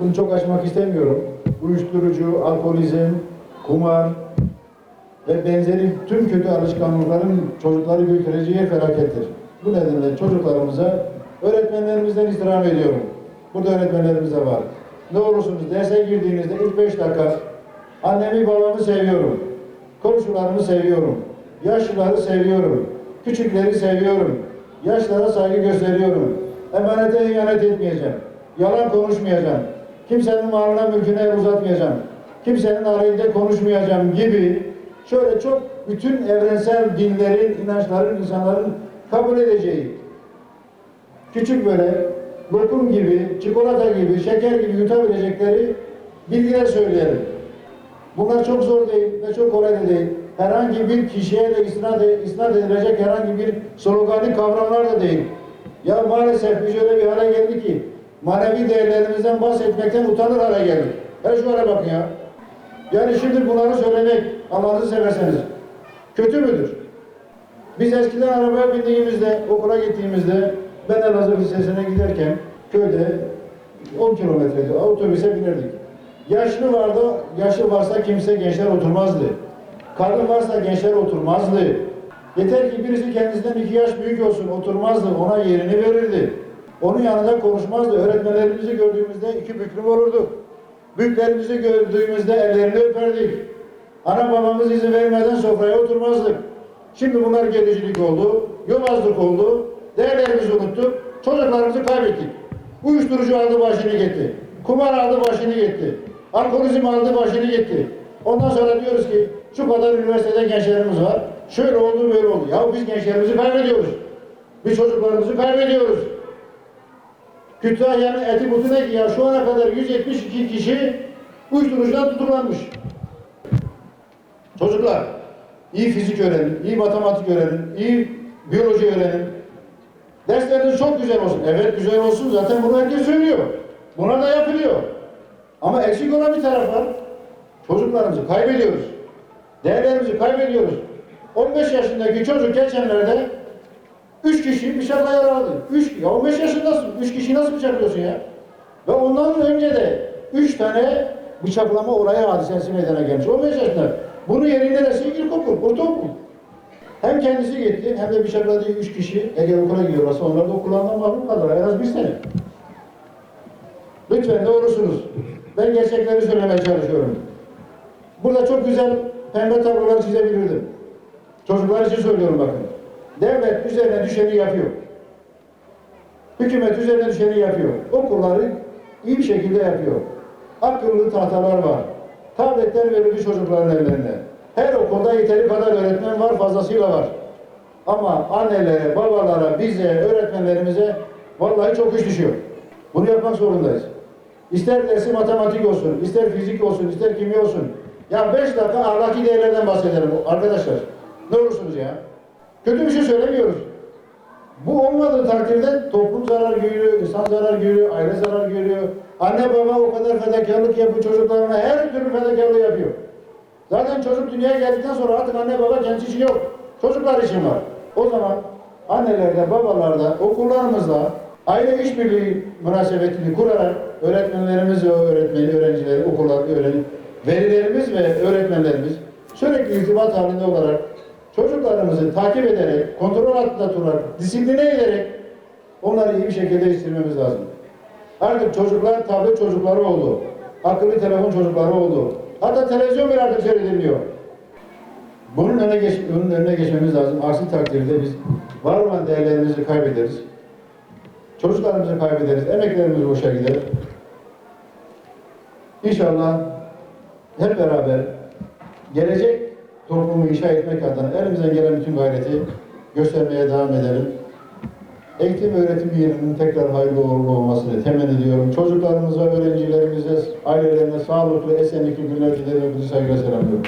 Bunu çok açmak istemiyorum. Uyuşturucu, alkolizm, kumar ve benzeri tüm kötü alışkanlıkların çocukları götüreceği felakettir. Bu nedenle çocuklarımıza öğretmenlerimizden istirham ediyorum. Burada öğretmenlerimiz de var. Ne olursunuz derse girdiğinizde ilk beş dakika annemi babamı seviyorum. Komşularımı seviyorum. Yaşlıları seviyorum. Küçükleri seviyorum. Yaşlara saygı gösteriyorum. Emanete ihanet etmeyeceğim. Yalan konuşmayacağım. Kimsenin malına mülküne el uzatmayacağım. Kimsenin aleyhinde konuşmayacağım gibi şöyle çok bütün evrensel dinlerin, inançların, insanların kabul edeceği küçük böyle lokum gibi, çikolata gibi, şeker gibi yutabilecekleri bilgiler söyleyelim. Bunlar çok zor değil ve çok kolay değil. Herhangi bir kişiye de isnat, isnat edilecek herhangi bir sloganik kavramlar da değil. Ya maalesef biz öyle bir hale geldik ki manevi değerlerimizden bahsetmekten utanır hale geldik. Her şu hale bakın ya. Yani şimdi bunları söylemek Allah'ınızı severseniz kötü müdür? Biz eskiden arabaya bindiğimizde, okula gittiğimizde ben Elazığ Lisesi'ne giderken köyde 10 kilometreydi, otobüse binirdik. Yaşlı vardı, yaşlı varsa kimse gençler oturmazdı. Kadın varsa gençler oturmazdı. Yeter ki birisi kendisinden iki yaş büyük olsun, oturmazdı, ona yerini verirdi. Onun yanında konuşmazdı. Öğretmenlerimizi gördüğümüzde iki büklüm olurduk. Büyüklerimizi gördüğümüzde ellerini öperdik. Ana babamız izin vermeden sofraya oturmazdık. Şimdi bunlar gericilik oldu, yobazlık oldu, değerlerimizi unuttuk, çocuklarımızı kaybettik. Uyuşturucu aldı başını gitti, kumar aldı başını gitti, alkolizm aldı başını gitti. Ondan sonra diyoruz ki şu kadar üniversitede gençlerimiz var, şöyle oldu böyle oldu. Ya biz gençlerimizi kaybediyoruz, biz çocuklarımızı kaybediyoruz. Kütahya'nın eti butu ne ki ya şu ana kadar 172 kişi uyuşturucudan tutuklanmış. Çocuklar, iyi fizik öğrenin, iyi matematik öğrenin, iyi biyoloji öğrenin. Dersleriniz çok güzel olsun. Evet güzel olsun zaten bunu herkes söylüyor. Buna da yapılıyor. Ama eksik olan bir taraf var. Çocuklarımızı kaybediyoruz. Değerlerimizi kaybediyoruz. 15 yaşındaki çocuk geçenlerde 3 kişi bıçakla yaraladı. 3 ya 15 yaşındasın. 3 kişiyi nasıl bıçaklıyorsun ya? Ve ondan önce de 3 tane bıçaklama olayı hadisesi meydana gelmiş. 15 yaşında. Bunun yeri neresi? İlkokul, ortaokul. Hem kendisi gitti hem de bıçakladığı 3 kişi eğer okula gidiyorlarsa onlar da okullarından mahrum kalırlar. En az bir sene. Lütfen ne olursunuz. Ben gerçekleri söylemeye çalışıyorum. Burada çok güzel pembe tablolar çizebilirdim. Çocuklar için söylüyorum bakın. Devlet üzerine düşeni yapıyor. Hükümet üzerine düşeni yapıyor. Okulları iyi bir şekilde yapıyor. Akıllı tahtalar var. Tabletler verildi çocukların ellerine. Her okulda yeteri kadar öğretmen var, fazlasıyla var. Ama annelere, babalara, bize, öğretmenlerimize vallahi çok iş düşüyor. Bunu yapmak zorundayız. İster dersi matematik olsun, ister fizik olsun, ister kimya olsun. Ya beş dakika ahlaki değerlerden bahsedelim arkadaşlar. Ne olursunuz ya? Kötü bir şey söylemiyoruz. Bu olmadığı takdirde toplum zarar görüyor, insan zarar görüyor, aile zarar görüyor. Anne baba o kadar fedakarlık yapıyor çocuklarına, her türlü fedakarlığı yapıyor. Zaten çocuk dünyaya geldikten sonra artık anne baba kendi için yok. Çocuklar için var. O zaman annelerde, babalarda, okullarımızda aile işbirliği münasebetini kurarak öğretmenlerimiz ve öğretmeni, öğrencileri, okullar, öğrenim, velilerimiz ve öğretmenlerimiz sürekli irtibat halinde olarak çocuklarımızı takip ederek, kontrol altında tutarak, disipline ederek onları iyi bir şekilde yetiştirmemiz lazım. Artık çocuklar tablet çocukları oldu. Akıllı telefon çocukları oldu. Hatta televizyon bile artık seyredilmiyor. Bunun önüne, geç, bunun önüne geçmemiz lazım. Aksi takdirde biz var olan değerlerimizi kaybederiz. Çocuklarımızı kaybederiz. Emeklerimiz boşa gider. İnşallah hep beraber gelecek toplumu inşa etmek adına elimizden gelen bütün gayreti göstermeye devam edelim. Eğitim öğretim yılının tekrar hayırlı uğurlu olmasını temenni ediyorum. Çocuklarımıza, öğrencilerimize, ailelerine sağlıklı, esenlikli günler dilerim. Saygıyla selamlıyorum.